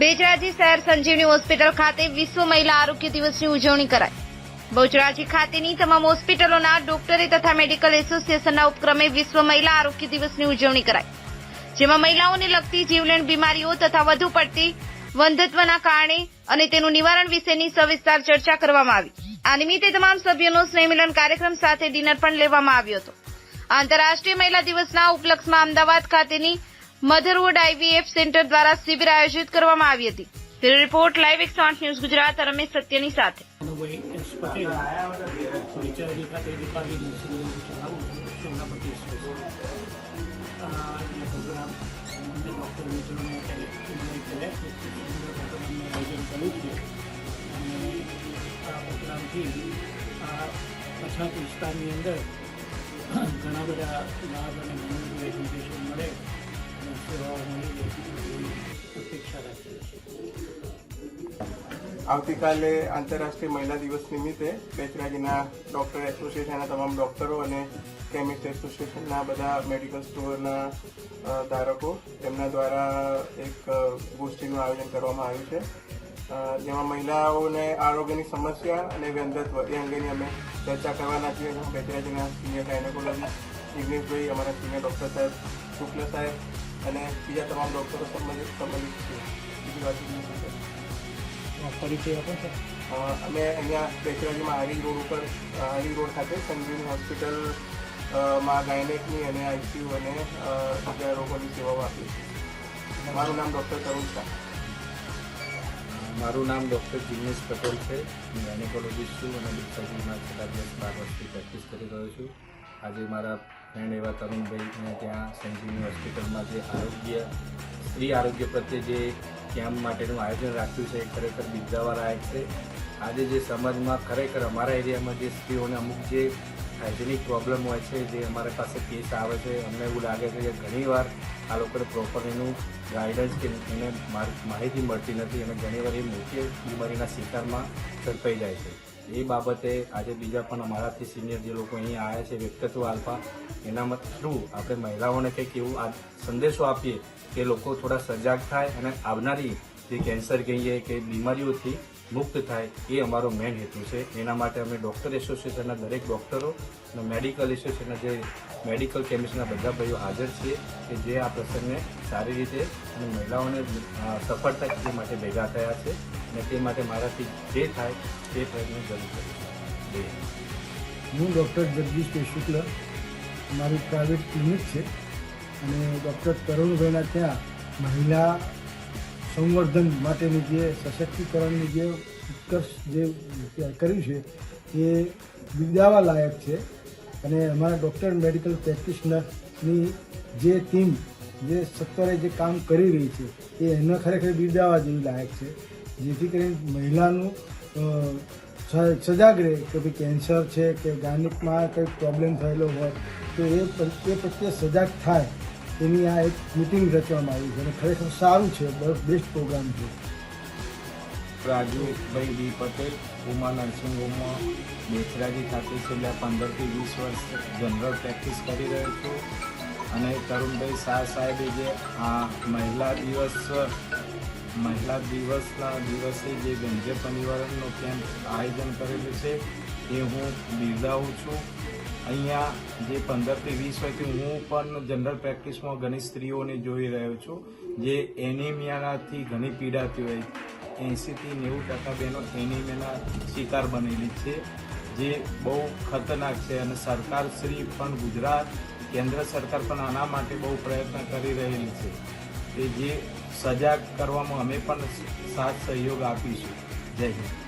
બેચરાજી શહેર સંજીવની હોસ્પિટલ ખાતે વિશ્વ મહિલા આરોગ્ય દિવસની ઉજવણી કરાઈ. બહુચરાજી ખાતેની તમામ હોસ્પિટલોના ડોક્ટરે તથા મેડિકલ એસોસિએશનના ઉપક્રમે વિશ્વ મહિલા આરોગ્ય દિવસની ઉજવણી કરાઈ. જેમાં મહિલાઓને લગતી જીવલેણ બીમારીઓ તથા વધુ પડતી વંધત્વના કારણે અને તેનું નિવારણ વિશેની સવિસ્તાર ચર્ચા કરવામાં આવી. આ નિમિત્તે તમામ સભ્યોનો સ્નેહમિલન કાર્યક્રમ સાથે ડિનર પણ લેવામાં આવ્યો હતો. આંતરરાષ્ટ્રીય મહિલા દિવસના ઉપલક્ષમાં અમદાવાદ ખાતેની મધરવુડ આઈવીએફ સેન્ટર દ્વારા શિબિર આયોજિત કરવામાં આવી હતી. રિપોર્ટ લાઈવ એકસો આઠ ન્યૂઝ ગુજરાત, રમેશ સત્યની સાથે. આયોજન કર્યું છે આ પ્રોગ્રામથી આ પછાત વિસ્તારની અંદર ઘણા બધા લાભ અને એજ્યુકેશન મળે અને સેવાઓ મળી રહે અપેક્ષા રાખીએ આવતીકાલે આંતરરાષ્ટ્રીય મહિલા દિવસ નિમિત્તે બેચરાજીના ડૉક્ટર એસોસિએશનના તમામ ડૉક્ટરો અને કેમિસ્ટ એસોસિએશનના બધા મેડિકલ સ્ટોરના ધારકો તેમના દ્વારા એક ગોષ્ઠીનું આયોજન કરવામાં આવ્યું છે. જેમાં મહિલાઓને આરોગ્યની સમસ્યા અને વ્યંધત્વ એ અંગેની અમે ચર્ચા કરવાના છીએ. બેચરાજીના સિનિયર ગાયનેકોલોજીસ્ટ જિગ્નેશભાઈ અમારા સિનિયર ડૉક્ટર સાહેબ શુક્લ સાહેબ અને બીજા તમામ ડૉક્ટરો સંબંધિત સંબંધિત છીએ. બીજી વાત છે? પરિચય આપો સર અમે અહીંયા બેચરાજીમાં હારી રોડ ઉપર હારી રોડ ખાતે સંજીવની હોસ્પિટલમાં ગાયનેકની અને આઈસીયુ અને બીજા રોગોની સેવાઓ આપીએ છીએ. મારું નામ ડૉક્ટર તરુણ શાહ. મારું નામ ડૉક્ટર જિગ્નેશ પટેલ છે. હું ગાયનેકોલોજીસ્ટ છું અને ડિસ્ચાર્જમાં છેલ્લા દિવસ બાર વર્ષથી પ્રેક્ટિસ કરી રહ્યો છું. આજે મારા ફ્રેન્ડ એવા તરુણભાઈને ત્યાં સંજીવની હોસ્પિટલમાં જે આરોગ્ય, સ્ત્રી આરોગ્ય પ્રત્યે જે કેમ્પ માટેનું આયોજન રાખ્યું છે એ ખરેખર બિરદાવવા લાયક છે. આજે જે સમાજમાં ખરેખર અમારા એરિયામાં જે સ્ત્રીઓને અમુક જે હાઇજેનિક પ્રોબ્લેમ હોય છે, જે અમારા પાસે કેસ આવે છે. અમને એવું લાગે છે કે ઘણીવાર આ લોકોને પ્રોપર એનું ગાઈડન્સ કે એને માહિતી મળતી નથી અને ઘણીવાર એ મોટી બીમારીના શિકારમાં ઝડપાઈ જાય છે. એ બાબતે આજે બીજા પણ અમારાથી સિનિયર જે લોકો અહીંયા આવ્યા છે, વ્યક્તિત્વ આલ્ફા એના થ્રુ આપણે મહિલાઓને કંઈક એવું આ સંદેશો આપીએ કે લોકો થોડા સજાગ થાય અને આવનારી જે કેન્સર કહીએ કે બીમારીઓથી મુક્ત થાય એ અમારો મેઇન હેતુ છે. એના માટે અમે ડૉક્ટર એસોસિએશનના દરેક ડૉક્ટરો અને મેડિકલ એસોસિએશનના જે મેડિકલ કેમિસ્ટના બધા ભાઈઓ હાજર છીએ કે જે આ પ્રસંગને સારી રીતે અને મહિલાઓને સફળતા તે માટે ભેગા થયા છે અને તે માટે મારાથી જે થાય તે પ્રયત્ન જરૂર કરીશું હું ડૉક્ટર જગદીશ કે શુક્લ, મારી પ્રાઇવેટ ક્લિનિક છે અને ડૉક્ટર તરુણભાઈના ત્યાં મહિલા સંવર્ધન માટેની જે સશક્તિકરણની જે ઉત્કર્ષ જે કર્યું છે, એ બિરદાવા લાયક છે. અને અમારા ડૉક્ટર મેડિકલ પ્રેક્ટિશનરની જે ટીમ, જે સત્વરે જે કામ કરી રહી છે, એ એને ખરેખર બિરદાવા જેવી લાયક છે. જેથી કરીને મહિલાનું સજાગ રહે કે ભાઈ કેન્સર છે કે ગાયનિકમાં કંઈક પ્રોબ્લેમ થયેલો હોય, તો એ પ્રત્યે સજાગ થાય. એની આ એક મિટિંગ રચવામાં આવી છે અને ખરેખર સારું છે બેસ્ટ પ્રોગ્રામ છે. રાજુભાઈ ડી પટેલ, ઉમા નર્સિંગ હોમમાં બેચરાજી ખાતે છેલ્લા પંદરથી વીસ વર્ષ જનરલ પ્રેક્ટિસ કરી રહ્યો છું. અને તરુણભાઈ શાહ સાહેબે જે આ મહિલા દિવસ, મહિલા દિવસના દિવસે જે ગંજે પરિવારનો કેમ્પ આયોજન કરેલું છે, એ હું બિરદાવું છું. અહીંયા જે પંદરથી વીસ વર્ષથી હું પણ જનરલ પ્રેક્ટિસમાં ઘણી સ્ત્રીઓને જોઈ રહ્યો છું, જે એનિમિયાથી ઘણી પીડાતી હોય. એંસીથી નેવું ટકા બહેનો એનિમિયાના શિકાર બનેલી છે, જે બહુ ખતરનાક છે અને સરકાર શ્રી પણ ગુજરાત, કેન્દ્ર સરકાર પણ આના માટે બહુ પ્રયત્ન કરી રહેલી છે. તે જે સજાગ કરવામાં અમે પણ સાથ સહયોગ આપીશું. જય હિન્દ.